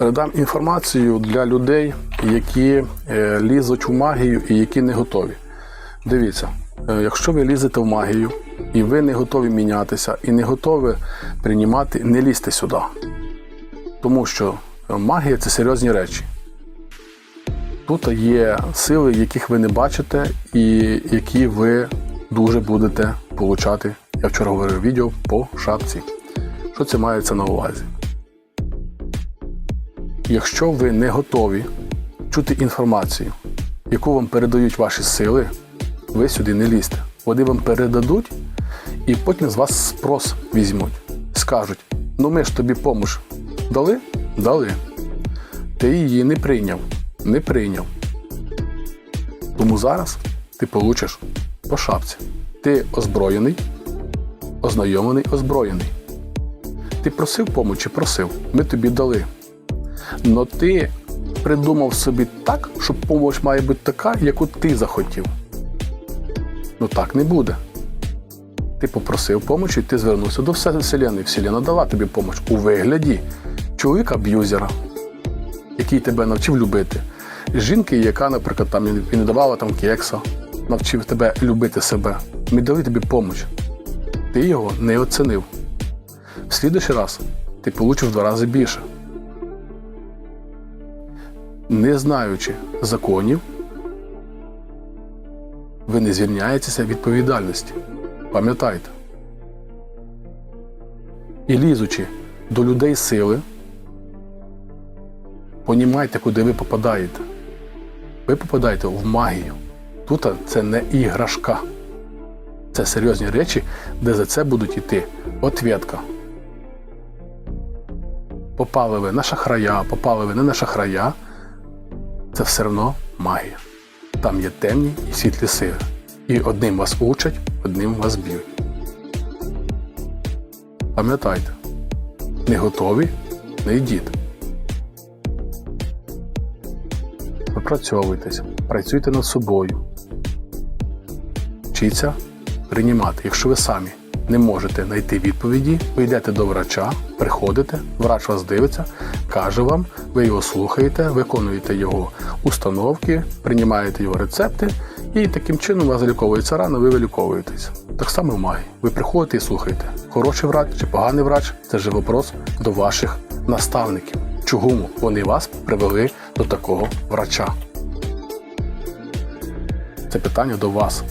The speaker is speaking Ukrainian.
Передам інформацію для людей, які е, лізуть в магію і які не готові. Дивіться, е, якщо ви лізете в магію і ви не готові мінятися, і не готові приймати, не лізьте сюди. Тому що е, магія це серйозні речі. Тут є сили, яких ви не бачите, і які ви дуже будете получати. Я вчора говорив відео по шапці. Що це мається на увазі? Якщо ви не готові чути інформацію, яку вам передають ваші сили, ви сюди не лізьте. Вони вам передадуть і потім з вас спрос візьмуть. Скажуть: ну ми ж тобі помощ дали? Дали. Ти її не прийняв. Не прийняв. Тому зараз ти получиш по шапці. Ти озброєний, ознайомлений, озброєний. Ти просив помочі, просив. Ми тобі дали. Но ти придумав собі так, що помощь має бути така, яку ти захотів. Ну так не буде. Ти попросив помочі, ти звернувся до Вселенної. Вселена дала тобі помощь у вигляді чоловіка-аб'юзера, який тебе навчив любити. Жінки, яка, наприклад, там не давала там кекса, навчив тебе любити себе. Ми дали тобі помощь. Ти його не оцінив. В слідуючий раз ти получиш в два рази більше. Не знаючи законів, ви не звільняєтеся відповідальності. Пам'ятайте. І лізучи до людей сили, понімайте, куди ви попадаєте. Ви попадаєте в магію. Тут це не іграшка. Це серйозні речі, де за це будуть йти отвідка. Попали ви на шахрая, попали ви не на шахрая, це все одно магія. Там є темні і світлі сили. І одним вас учать, одним вас б'ють. Пам'ятайте, не готові, не йдіть. Випрацьовуйтесь, працюйте над собою. Вчіться приймати. Якщо ви самі не можете знайти відповіді, ви йдете до врача, приходите, врач вас дивиться, каже вам, ви його слухаєте, виконуєте його установки, приймаєте його рецепти, і таким чином у вас заліковується рана, ви виліковуєтесь. Так само в магії. Ви приходите і слухаєте. Хороший врач чи поганий врач це вже вопрос до ваших наставників. Чому вони вас привели до такого врача? Це питання до вас.